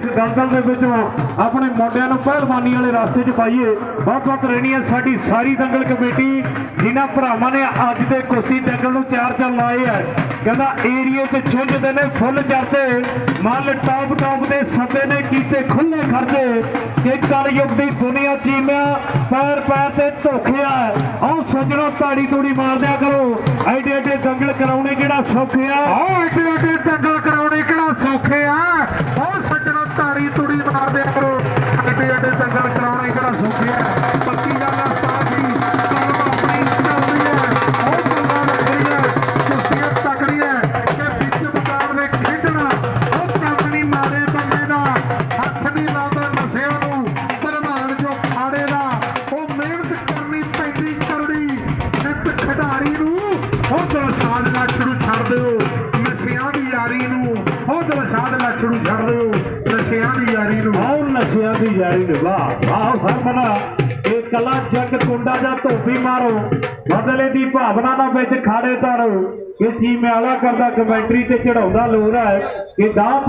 ਇਸ ਦਲਦਲ ਦੇ ਵਿੱਚ ਆਪਣੇ ਮੁੰਡਿਆਂ ਨੂੰ ਪਹਿਲਵਾਨੀ ਵਾਲੇ ਰਸਤੇ 'ਚ ਪਾਈਏ। ਬਹੁਤ ਬਹੁਤ ਰਹਿਣੀ ਸਾਡੀ ਸਾਰੀ ਦੰਗਲ ਕਮੇਟੀ, ਜਿਨ੍ਹਾਂ ਭਰਾਵਾਂ ਨੇ ਅੱਜ ਦੇ ਕੁਸ਼ਤੀ ਦੰਗਲ ਨੂੰ ਚਾਰ ਚਾਰ ਲਾਏ ਹੈ ਕਹਿੰਦਾ ਏਰੀਏ 'ਚ ਛੁੰਝਦੇ ਨੇ, ਫੁੱਲ ਚੜਦੇ ਮੱਲ ਟੌਪ ਟੌਪ ਦੇ ਸੱਦੇ ਨੇ, ਕੀਤੇ ਖੁੱਲੇ ਖਰਚੇ। ਕਿ ਕਲਯੁੱਗ ਦੀ ਦੁਨੀਆ ਚੀਮਿਆ, ਪੈਰ ਪੈਰ ਤੇ ਧੋਖਿਆ। ਆਹ ਸੱਜਣੋ, ਤਾੜੀ ਤੂੜੀ ਮਾਰਦਿਆ ਕਰੋ। ਐਡੇ ਐਡੇ ਦੰਗਲ ਕਰਾਉਣੇ ਕਿਹੜਾ ਸੌਖਿਆ ਆਹ ਏਡੇ ਏਡੇ ਦੰਗਲ ਕਰਾਉਣੇ ਕਿਹੜਾ ਸੌਖੇ ਆ? ਤੁੜੀ ਕਰੋ ਏਡੇ ਏਡੇ ਦੰਗਲ ਕਰਾਉਣੇ ਕਿਹੜਾ ਸੌਖੇ ਆ ਪੱਕੀ ਗੱਲ ਆ ਉਸਤਾਦ ਜੀ ਕਲਮ ਆਪਣੀ ਚੱਲਦੀ ਹੈ। ਉਹ ਗੱਲਾਂ ਲੱਗਦੀਆਂ ਕੁਸ਼ਤੀਆਂ ਤਕੜੀਆਂ ਕਿ ਵਿੱਚ ਮੁਕਾਬਲੇ ਖੇਡਣਾ। ਉਹ ਕੰਮ ਮਾਰੇ ਬੰਦੇ ਦਾ। ਹੱਥ ਨਹੀਂ ਲਾਉਂਦਾ ਨਸਿਆਂ ਨੂੰ। ਪ੍ਰਧਾਨ ਜੋ ਖਾੜੇ ਦਾ, ਉਹ ਮਿਹਨਤ ਕਰਨੀ ਪੈਂਦੀ ਕਰੜੀ। ਨਿਤ ਖਿਡਾਰੀ ਨੂੰ ਉਹ ਦਲਸਾਦ ਲੱਛੜੂ ਛੱਡ ਦਿਓ। ਨਸ਼ਿਆਂ ਦੀ ਯਾਰੀ ਨੂੰ ਉਹ ਦਲਸਾਦ ਲੱਛ ਨੂੰ ਛੱਡ ਦਿਓ। ਨਸ਼ਿਆਂ ਦੀ ਯਾਰੀ ਨਸ਼ਿਆਂ ਦੀ ਯਾਰੀ ਨੇ ਵਾਹ ਵਾਹ ਇਹ ਕਲਾ ਜੱਗ ਕੁੰਡਾ ਜਾਂ ਧੋਬੀ ਮਾਰੋ। ਬਦਲੇ ਦੀ ਭਾਵਨਾ ਨਾਲ ਵਿੱਚ ਖਾੜੇ ਤਾਰੋ ਇਹ ਚੀਮੇ ਵਾਲਾ ਕਰਦਾ, ਕਮੈਂਟਰੀ ਤੇ ਚੜਾਉਂਦਾ ਲੋਰ ਹੈ। ਕਿ ਦਾ